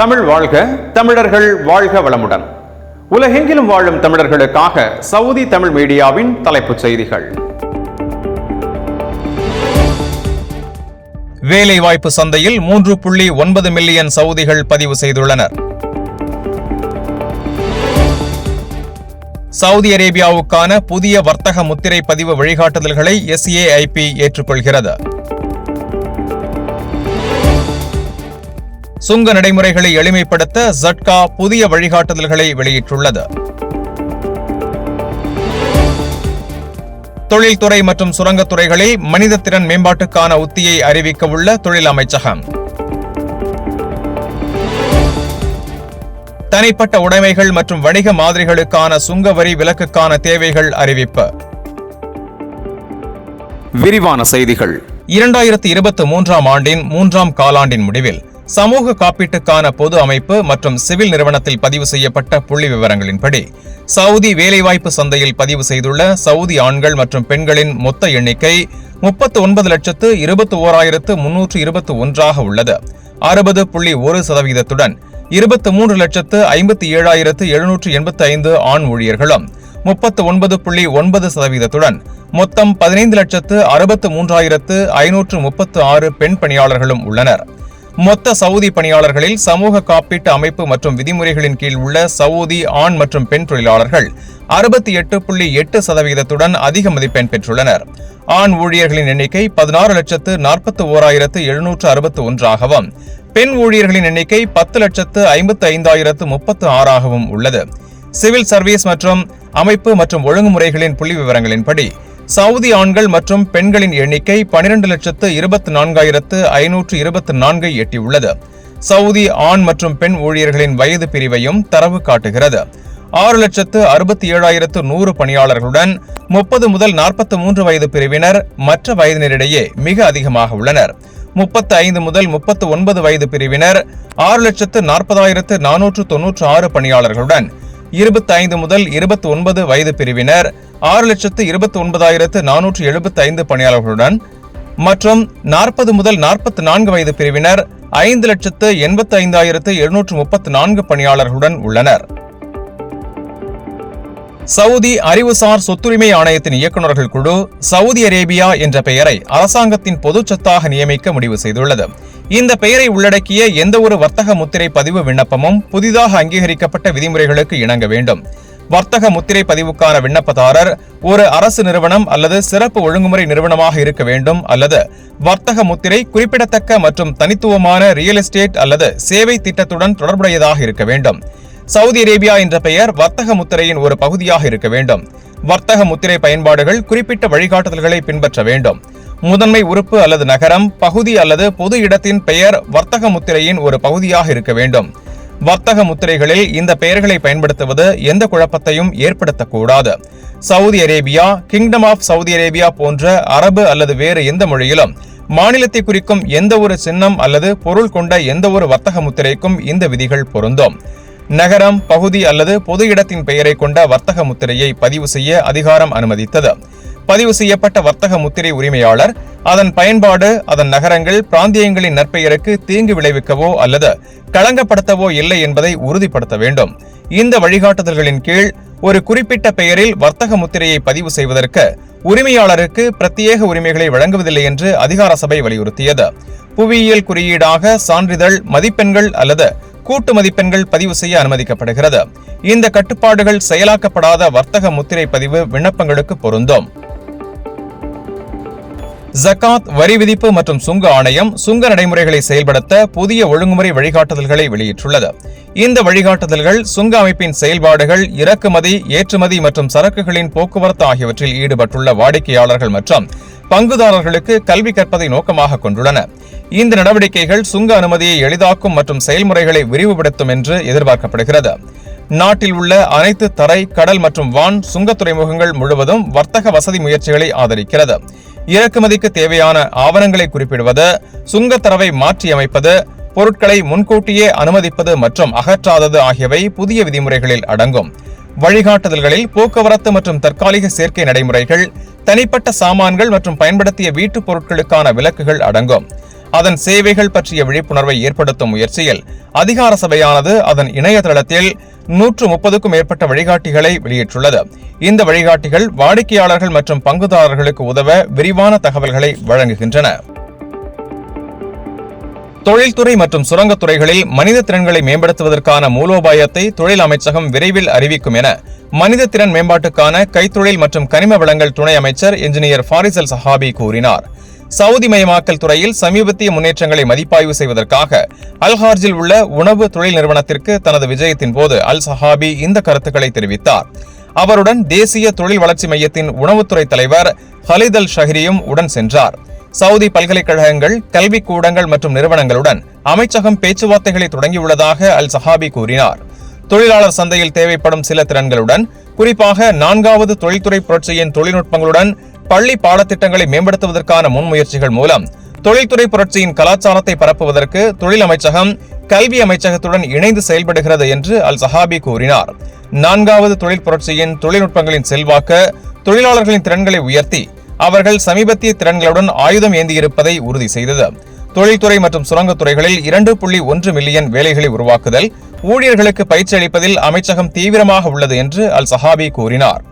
தமிழ் வாழ்க தமிழர்கள் வாழ்க வளமுடன். உலகெங்கிலும் வாழும் தமிழர்களுக்காக சவுதி தமிழ் மீடியாவின் தலைப்புச் செய்திகள். வேலைவாய்ப்பு சந்தையில் மூன்று புள்ளி ஒன்பது மில்லியன் சவுதிகள் பதிவு செய்துள்ளனர். சவுதி அரேபியாவுக்கான புதிய வர்த்தக முத்திரை பதிவு வழிகாட்டுதல்களை எஸ்ஏஐபி ஏற்றுக்கொள்கிறது. சுங்க நடைமுறைகளை எளிமைப்படுத்த ஜட்கா புதிய வழிகாட்டுதல்களை வெளியிட்டுள்ளது. தொழில்துறை மற்றும் சுரங்கத்துறைகளில் மனித திறன் மேம்பாட்டுக்கான உத்தியை அறிவிக்க உள்ள தொழில் அமைச்சகம். தனிப்பட்ட உடைமைகள் மற்றும் வணிக மாதிரிகளுக்கான சுங்க வரி விலக்குக்கான தேவைகள் அறிவிப்பு. விரிவான செய்திகள். இரண்டாயிரத்தி இருபத்தி மூன்றாம் ஆண்டின் மூன்றாம் காலாண்டின் முடிவில் சமூக காப்பீட்டுக்கான பொது அமைப்பு மற்றும் சிவில் நிறுவனத்தில் பதிவு செய்யப்பட்ட புள்ளி விவரங்களின்படி சவுதி வேலைவாய்ப்பு சந்தையில் பதிவு செய்துள்ள சவுதி ஆண்கள் மற்றும் பெண்களின் மொத்த எண்ணிக்கை முப்பத்து ஒன்பது லட்சத்து இருபத்தி ஓராயிரத்து முன்னூற்று இருபத்தி ஒன்றாக உள்ளது. அறுபது புள்ளி ஒரு சதவீதத்துடன் இருபத்தி மூன்று லட்சத்து ஐம்பத்தி ஏழாயிரத்து எழுநூற்று எண்பத்தி ஐந்து ஆண் ஊழியர்களும் முப்பத்து ஒன்பது புள்ளி ஒன்பது சதவீதத்துடன் மொத்தம் பதினைந்து லட்சத்து அறுபத்து மூன்றாயிரத்து ஐநூற்று முப்பத்து ஆறு பெண் பணியாளர்களும் உள்ளனர். மொத்த சவுதி பணியாளர்களில் சமூக காப்பீட்டு அமைப்பு மற்றும் விதிமுறைகளின் கீழ் உள்ள சவுதி ஆண் மற்றும் பெண் தொழிலாளர்கள் அறுபத்தி எட்டு புள்ளி எட்டு சதவீதத்துடன் அதிக மதிப்பெண் பெற்றுள்ளனர். ஆண் ஊழியர்களின் எண்ணிக்கை பதினாறு லட்சத்து நாற்பத்தி ஓராயிரத்து எழுநூற்று அறுபத்து ஒன்றாகவும் பெண் ஊழியர்களின் எண்ணிக்கை பத்து லட்சத்து ஐம்பத்து ஐந்தாயிரத்து முப்பத்து ஆறாகவும் உள்ளது. சிவில் சர்வீஸ் மற்றும் அமைப்பு மற்றும் ஒழுங்குமுறைகளின் புள்ளி விவரங்களின்படி சவுதி ஆண்கள் மற்றும் பெண்களின் எண்ணிக்கை பனிரெண்டு லட்சத்து இருபத்தி நான்காயிரத்து ஐநூற்று இருபத்தி நான்கை எட்டியுள்ளது. சவுதி ஆண் மற்றும் பெண் ஊழியர்களின் வயது பிரிவையும் தரவு காட்டுகிறது. ஆறு லட்சத்து அறுபத்தி ஏழாயிரத்து நூறு பணியாளர்களுடன் முப்பது முதல் நாற்பத்தி மூன்று வயது பிரிவினர் மற்ற வயதினரிடையே மிக அதிகமாக உள்ளனர். முப்பத்து ஐந்து முதல் முப்பத்து ஒன்பது வயது பிரிவினர் ஆறு லட்சத்து நாற்பதாயிரத்து நானூற்று தொன்னூற்று ஆறு பணியாளர்களுடன் இருபத்தி ஐந்து முதல் இருபத்தி ஒன்பது வயது பிரிவினர் ஆறு லட்சத்து இருபத்தி ஒன்பதாயிரத்து நானூற்று எழுபத்தி ஐந்து பணியாளர்களுடன் மற்றும் நாற்பது முதல் நாற்பத்தி நான்கு வயது பிரிவினர் ஐந்து லட்சத்து எண்பத்தி ஐந்தாயிரத்து எழுநூற்று முப்பத்தி நான்கு பணியாளர்களுடன் உள்ளனர். சவுதி அறிவுசார் சொத்துரிமை ஆணையத்தின் இயக்குநர்கள் குழு சவுதி அரேபியா என்ற பெயரை அரசாங்கத்தின் பொதுச் சொத்தாக நியமிக்க முடிவு செய்துள்ளது. இந்த பெயரை உள்ளடக்கிய எந்தவொரு வர்த்தக முத்திரை பதிவு விண்ணப்பமும் புதிதாக அங்கீகரிக்கப்பட்ட விதிமுறைகளுக்கு இணங்க வேண்டும். வர்த்தக முத்திரை பதிவுக்கான விண்ணப்பதாரர் ஒரு அரசு நிறுவனம் அல்லது சிறப்பு ஒழுங்குமுறை நிறுவனமாக இருக்க வேண்டும் அல்லது வர்த்தக முத்திரை குறிப்பிடத்தக்க மற்றும் தனித்துவமான ரியல் எஸ்டேட் அல்லது சேவை திட்டத்துடன் தொடர்புடையதாக இருக்க வேண்டும். சவுதி அரேபியா என்ற பெயர் வர்த்தக முத்திரையின் ஒரு பகுதியாக இருக்க வேண்டும். வர்த்தக முத்திரை பயன்பாடுகள் குறிப்பிட்ட வழிகாட்டுதல்களை பின்பற்ற வேண்டும். முதன்மை உறுப்பு அல்லது நகரம் பகுதி அல்லது பொது இடத்தின் பெயர் வர்த்தக முத்திரையின் ஒரு பகுதியாக இருக்க வேண்டும். வர்த்தக முத்திரைகளில் இந்த பெயர்களை பயன்படுத்துவது எந்த குழப்பத்தையும் ஏற்படுத்தக்கூடாது. Saudi Arabia kingdom of Saudi Arabia போன்ற அரபு அல்லது வேறு எந்த மொழியிலும் மாநிலத்தை குறிக்கும் எந்த ஒரு சின்னம் அல்லது பொருள் கொண்ட எந்த ஒரு வர்த்தக முத்திரைக்கும் இந்த விதிகள் பொருந்தும். நகரம் பகுதி அல்லது பொது இடத்தின் பெயரை கொண்ட வர்த்தக முத்திரையை பதிவு செய்ய அதிகாரம் அனுமதித்தது. பதிவு செய்யப்பட்ட வர்த்தக முத்திரை உரிமையாளர் அதன் பயன்பாடு அதன் நகரங்கள் பிராந்தியங்களின் நற்பெயருக்கு தீங்கு விளைவிக்கவோ அல்லது களங்கப்படுத்தவோ இல்லை என்பதை உறுதிப்படுத்த வேண்டும். இந்த வழிகாட்டுதல்களின் கீழ் ஒரு குறிப்பிட்ட பெயரில் வர்த்தக முத்திரையை பதிவு செய்வதற்கு உரிமையாளருக்கு பிரத்யேக உரிமைகளை வழங்குவதில்லை என்று அதிகார சபை வலியுறுத்தியது. புவியியல் குறியீடாக சான்றிதழ் மதிப்பெண்கள் அல்லது கூட்டு மதிப்பெண்கள் பதிவு செய்ய அனுமதிக்கப்படுகிறது. இந்த கட்டுப்பாடுகள் செயலாக்கப்படாத வர்த்தக முத்திரை பதிவு விண்ணப்பங்களுக்கு பொருந்தும். ஜகாத் வரி விதிப்பு மற்றும் சுங்க ஆணையம் சுங்க நடைமுறைகளை செயல்படுத்த புதிய ஒழுங்குமுறை வழிகாட்டுதல்களை வெளியிட்டுள்ளது. இந்த வழிகாட்டுதல்கள் சுங்க அமைப்பின் செயல்பாடுகள் இறக்குமதி ஏற்றுமதி மற்றும் சரக்குகளின் போக்குவரத்து ஆகியவற்றில் ஈடுபட்டுள்ள வாடிக்கையாளர்கள் மற்றும் பங்குதாரர்களுக்கு கல்வி கற்பதை நோக்கமாக கொண்டுள்ளன. இந்த நடவடிக்கைகள் சுங்க அனுமதியை எளிதாக்கும் மற்றும் செயல்முறைகளை விரிவுபடுத்தும் என்று எதிர்பார்க்கப்படுகிறது. நாட்டில் உள்ள அனைத்து தரை கடல் மற்றும் வான் சுங்க துறைமுகங்கள் முழுவதும் வர்த்தக வசதி முயற்சிகளை ஆதரிக்கிறது. இறக்குமதிக்கு தேவையான ஆவணங்களை குறிப்பிடுவது சுங்கத் தரவை மாற்றியமைப்பது பொருட்களை முன்கூட்டியே அனுமதிப்பது மற்றும் அகற்றாதது ஆகியவை புதிய விதிமுறைகளில் அடங்கும். வழிகாட்டுதல்களில் போக்குவரத்து மற்றும் தற்காலிக சேர்க்கை நடைமுறைகள் தனிப்பட்ட சாமான்கள் மற்றும் பயன்படுத்திய வீட்டுப் பொருட்களுக்கான விலக்குகள் அடங்கும். அதன் சேவைகள் பற்றிய விழிப்புணர்வை ஏற்படுத்தும் முயற்சியில் அதிகார சபையானது அதன் இணையதளத்தில் நூற்று முப்பதுக்கும் மேற்பட்ட வழிகாட்டிகளை வெளியிட்டுள்ளது. இந்த வழிகாட்டிகள் வாடிக்கையாளர்கள் மற்றும் பங்குதாரர்களுக்கு உதவ விரிவான தகவல்களை வழங்குகின்றன. தொழில்துறை மற்றும் சுரங்கத்துறைகளில் மனித திறன்களை மேம்படுத்துவதற்கான மூலோபாயத்தை தொழில் அமைச்சகம் விரைவில் அறிவிக்கும் என மனித திறன் மேம்பாட்டுக்கான கைத்தொழில் மற்றும் கனிம வளங்கள் துணை அமைச்சர் இன்ஜினியர் ஃபாரிசல் சஹாபி கூறினார். சவுதி மயமாக்கல் துறையில் சமீபத்திய முன்னேற்றங்களை மதிப்பாய்வு செய்வதற்காக அல்ஹார்ஜில் உள்ள உணவு தொழில் நிறுவனத்திற்கு தனது விஜயத்தின் போது அல் சஹாபி இந்த கருத்துக்களை தெரிவித்தார். அவருடன் தேசிய தொழில் வளர்ச்சி மையத்தின் உணவுத்துறை தலைவர் ஹலித் அல் ஷஹரியும் உடன் சென்றார். சவுதி பல்கலைக்கழகங்கள் கல்விக் கூடங்கள் மற்றும் நிறுவனங்களுடன் அமைச்சகம் பேச்சுவார்த்தைகளை தொடங்கியுள்ளதாக அல் சஹாபி கூறினார். தொழிலாளர் சந்தையில் தேவைப்படும் சில திறன்களுடன் குறிப்பாக நான்காவது தொழில்துறை புரட்சியின் தொழில்நுட்பங்களுடன் பள்ளி பாடத்திட்டங்களை மேம்படுத்துவதற்கான முன்முயற்சிகள் மூலம் தொழில்துறை புரட்சியின் கலாச்சாரத்தை பரப்புவதற்கு தொழில் அமைச்சகம் கல்வி அமைச்சகத்துடன் இணைந்து செயல்படுகிறது என்று அல் சஹாபி கூறினார். நான்காவது தொழில் புரட்சியின் தொழில்நுட்பங்களின் செல்வாக்க தொழிலாளர்களின் திறன்களை உயர்த்தி அவர்கள் சமீபத்திய திறன்களுடன் ஆயுதம் ஏந்தியிருப்பதை உறுதி செய்தது. தொழில்துறை மற்றும் சுரங்கத்துறைகளில் இரண்டு புள்ளி ஒன்று மில்லியன் வேலைகளை உருவாக்குதல் ஊழியர்களுக்கு பயிற்சி அளிப்பதில் அமைச்சகம் தீவிரமாக உள்ளது என்று அல் சஹாபி கூறினார்.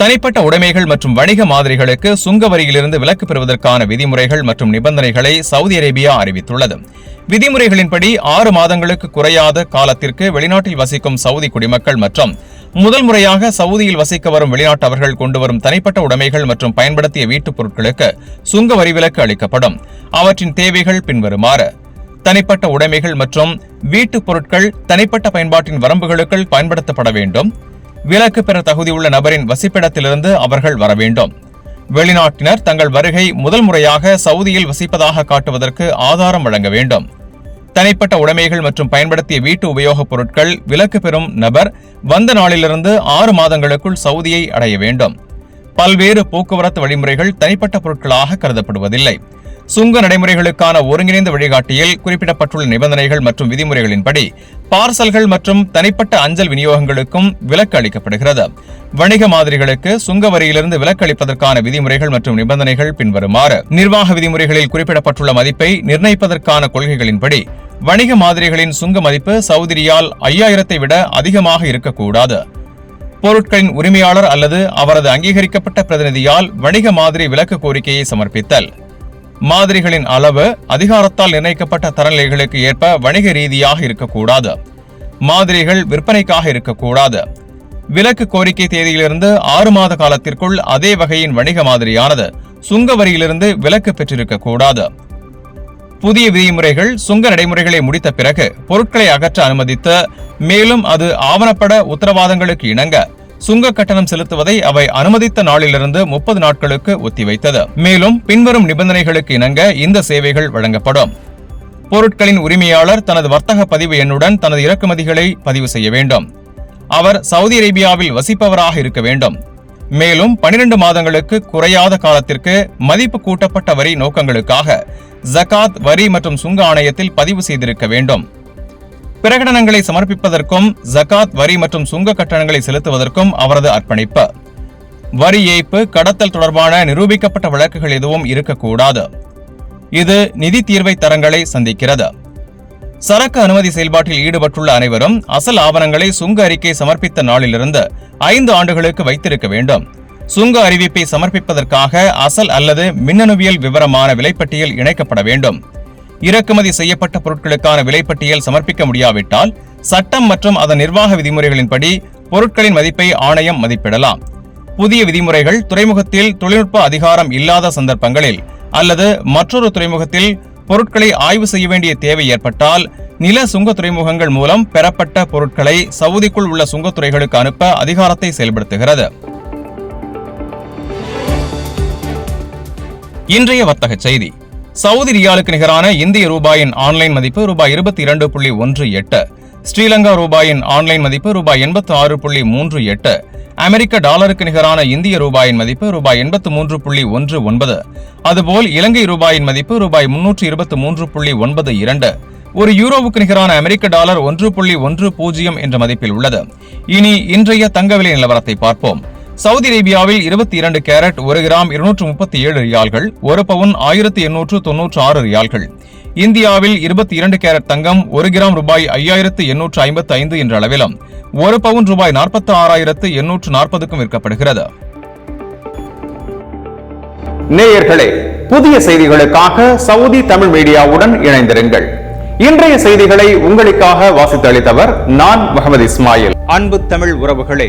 தனிப்பட்ட உடைமைகள் மற்றும் வணிக மாதிரிகளுக்கு சுங்க வரியிலிருந்து விலக்கு பெறுவதற்கான விதிமுறைகள் மற்றும் நிபந்தனைகளை சவுதி அரேபியா அறிவித்துள்ளது. விதிமுறைகளின்படி ஆறு மாதங்களுக்கு குறையாத காலத்திற்கு வெளிநாட்டில் வசிக்கும் சவுதி குடிமக்கள் மற்றும் முதல் முறையாக சவுதியில் வசிக்க வரும் வெளிநாட்டவர்கள் கொண்டு வரும் தனிப்பட்ட உடைமைகள் மற்றும் பயன்படுத்திய வீட்டுப் பொருட்களுக்கு சுங்க வரிவிலக்கு அளிக்கப்படும். அவற்றின் தேவைகள் பின்வருமாறு. தனிப்பட்ட உடைமைகள் மற்றும் வீட்டுப் பொருட்கள் தனிப்பட்ட பயன்பாட்டின் வரம்புகளுக்குள் பயன்படுத்தப்பட வேண்டும். விலக்கு பெற தகுதியுள்ள நபரின் வசிப்பிடத்திலிருந்து அவர்கள் வர வேண்டும். வெளிநாட்டினர் தங்கள் வருகை முதல் முறையாக சவுதியில் வசிப்பதாக காட்டுவதற்கு ஆதாரம் வழங்க வேண்டும். தனிப்பட்ட உடைமைகள் மற்றும் பயன்படுத்திய வீட்டு உபயோகப் பொருட்கள் விலக்கு பெறும் நபர் வந்த நாளிலிருந்து ஆறு மாதங்களுக்குள் சவுதியை அடைய வேண்டும். பல்வேறு போக்குவரத்து வழிமுறைகள் தனிப்பட்ட பொருட்களாக கருதப்படுவதில்லை. சுங்க நடைமுறைகளுக்கான ஒருங்கிணைந்த வழிகாட்டியில் குறிப்பிடப்பட்டுள்ள நிபந்தனைகள் மற்றும் விதிமுறைகளின்படி பார்சல்கள் மற்றும் தனிப்பட்ட அஞ்சல் விநியோகங்களுக்கும் விலக்கு அளிக்கப்படுகிறது. வணிக மாதிரிகளுக்கு சுங்க வரியிலிருந்து விலக்கு அளிப்பதற்கான விதிமுறைகள் மற்றும் நிபந்தனைகள் பின்வருமாறு நிர்வாக விதிமுறைகளில் குறிப்பிடப்பட்டுள்ள மதிப்பை நிர்ணயிப்பதற்கான கொள்கைகளின்படி வணிக மாதிரிகளின் சுங்க மதிப்பு சவுதி ரியால் ஐயாயிரத்தை விட அதிகமாக இருக்கக்கூடாது. பொருட்களின் உரிமையாளர் அல்லது அவரது அங்கீகரிக்கப்பட்ட பிரதிநிதியால் வணிக மாதிரி விலக்கு கோரிக்கையை சமர்ப்பித்தல். மாதிரிகளின் அளவு அதிகாரத்தால் நிர்ணயிக்கப்பட்ட தரநிலைகளுக்கு ஏற்ப வணிக ரீதியாக இருக்கக்கூடாது. மாதிரிகள் விற்பனைக்காக இருக்கக்கூடாது. விலக்கு கோரிக்கை தேதியிலிருந்து ஆறு மாத காலத்திற்குள் அதே வகையின் வணிக மாதிரியானது சுங்க வரியிலிருந்து விலக்கு பெற்றிருக்கக்கூடாது. புதிய விதிமுறைகள் சுங்க நடைமுறைகளை முடித்த பிறகு பொருட்களை அகற்ற அனுமதித்து மேலும் அது ஆவணப்பட உத்தரவாதங்களுக்கு இணங்க சுங்க கட்டணம் செலுத்துவதை அவை அனுமதித்த நாளிலிருந்து முப்பது நாட்களுக்கு ஒத்திவைத்தது. மேலும் பின்வரும் நிபந்தனைகளுக்கு இணங்க இந்த சேவைகள் வழங்கப்படும். பொருட்களின் உரிமையாளர் தனது வர்த்தக பதிவு எண்ணுடன் தனது இறக்குமதிகளை பதிவு செய்ய வேண்டும். அவர் சவுதி அரேபியாவில் வசிப்பவராக இருக்க வேண்டும். மேலும் 12 மாதங்களுக்கு குறையாத காலத்திற்கு மதிப்பு கூட்டப்பட்ட வரி நோக்கங்களுக்காக ஜகாத் வரி மற்றும் சுங்க ஆணையத்தில் பதிவு செய்திருக்க வேண்டும். பிரகடனங்களை சமர்ப்பிப்பதற்கும் ஜகாத் வரி மற்றும் சுங்க கட்டணங்களை செலுத்துவதற்கும் அவரது அர்ப்பணிப்பு. வரி ஏய்ப்பு கடத்தல் தொடர்பான நிரூபிக்கப்பட்ட வழக்குகள் எதுவும் இருக்கக்கூடாது. இது நிதி தீர்வை தரங்களை சந்திக்கிறது. சரக்கு அனுமதி செயல்பாட்டில் ஈடுபட்டுள்ள அனைவரும் அசல் ஆவணங்களை சுங்க அறிக்கை சமர்ப்பித்த நாளிலிருந்து ஐந்து ஆண்டுகளுக்கு வைத்திருக்க வேண்டும். சுங்க அறிவிப்பை சமர்ப்பிப்பதற்காக அசல் அல்லது மின்னணுவியல் விவரமான விலைப்பட்டியல் இணைக்கப்பட வேண்டும். இறக்குமதி செய்யப்பட்ட பொருட்களுக்கான விலைப்பட்டியல் சமர்ப்பிக்க முடியாவிட்டால் சட்டம் மற்றும் அதன் நிர்வாக விதிமுறைகளின்படி பொருட்களின் மதிப்பை ஆணையம் மதிப்பிடலாம். புதிய விதிமுறைகள் துறைமுகத்தில் தொழில்நுட்ப அதிகாரம் இல்லாத சந்தர்ப்பங்களில் அல்லது மற்றொரு துறைமுகத்தில் பொருட்களை ஆய்வு செய்ய வேண்டிய தேவை ஏற்பட்டால் நில சுங்க துறைமுகங்கள் மூலம் பெறப்பட்ட பொருட்களை சவுதிக்குள் உள்ள சுங்கத்துறைகளுக்கு அனுப்ப அதிகாரத்தை செயல்படுத்துகிறது. இன்றைய வர்த்தக செய்தி. சவுதி ரியாலுக்கு நிகரான இந்திய ரூபாயின் ஆன்லைன் மதிப்பு ரூபாய் இருபத்தி இரண்டு புள்ளி ஒன்று எட்டு ஸ்ரீலங்கா ரூபாயின் ஆன்லைன் மதிப்பு ரூபாய் எண்பத்து ஆறு புள்ளி மூன்று எட்டு அமெரிக்க டாலருக்கு நிகரான இந்திய ரூபாயின் மதிப்பு ரூபாய் எண்பத்து மூன்று புள்ளி ஒன்று ஒன்பது அதுபோல் இலங்கை ரூபாயின் மதிப்பு ரூபாய் முன்னூற்று இருபத்து மூன்று புள்ளி ஒன்பது இரண்டு ஒரு யூரோவுக்கு நிகரான அமெரிக்க டாலர் ஒன்று புள்ளி ஒன்று பூஜ்ஜியம் என்ற மதிப்பில் உள்ளது. இனி இன்றைய தங்க விலை நிலவரத்தை பார்ப்போம். சவுதி அரேபியாவில் இருபத்தி இரண்டு கேரட் ஒரு கிராம் இருநூற்று முப்பத்தி ஏழு ரியால்கள் ஒரு பவுன் ஆயிரத்தி எண்ணூற்று தொன்னூற்று ஆறு ரியால்கள். இந்தியாவில் இருபத்தி இரண்டு கேரட் தங்கம் ஒரு கிராம் ரூபாய் ஐயாயிரத்து எண்ணூற்று ஐம்பத்தி ஐந்து என்ற அளவிலும் ஒரு பவுன் ரூபாய் நாற்பத்தி ஆறாயிரத்து எண்ணூற்று நாற்பதுக்கும் விற்கப்படுகிறது. நேயர்களே புதிய செய்திகளுக்காக சவுதி தமிழ் மீடியாவுடன் இணைந்திருங்கள். இன்றைய செய்திகளை உங்களுக்காக வாசித்து அளித்தவர் நான் முகமது இஸ்மாயில். அன்பு தமிழ் உறவுகளே